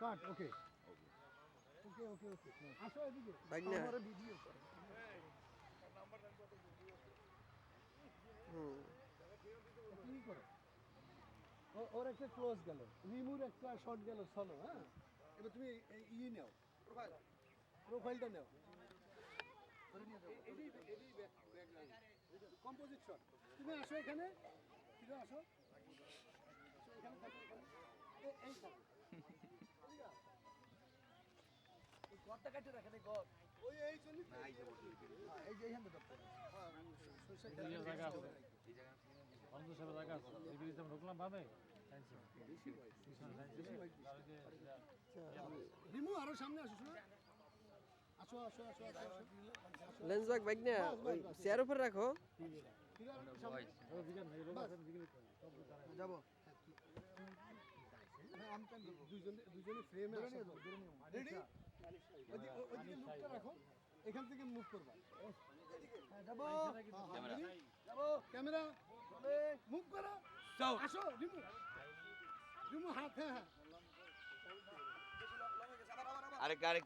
কাট ওকে। ওকে ওকে ওকে। আসো এদিকে। বাইক না। আমার ভিডিও করো হুম। কি করো। ও- ওর একটা ক্লোজ গেল। রিমুর একটা শর্ট গেল চলো হ্যাঁ? এবার তুমি এই ইয়ে নাও। প্রোফাইল প্রোফাইলটা নাও। কম্পোজিট শট তুমি আসো এখানে। তুমি আসো। এখানে এই থাকো। কাটে রাখেন এই ঘর। ওই এই জন্য হ্যাঁ, এই যে ধরতে হবে। হ্যাঁ, এই জায়গা অন্ধ সাহেবের জায়গা আছে। এগুলি তো ঢুকলাম ভাবে? রিমু আরও সামনে আসো আসো আসো আসো আসো। লেন্স ব্যাগ বাইক না চেয়ার উপরে রাখো। যাব। হ্যাঁ। দুইজনে দুইজনে ফ্রেমে রেডি মুখটা রাখো এখান থেকে মুভ করবা। হ্যাঁ, যাব। ক্যামেরা। যাব। ক্যামেরা মুভ করো। আসো রিমু। রিমু হাত হ্যাঁ হ্যাঁ। আরে আরেক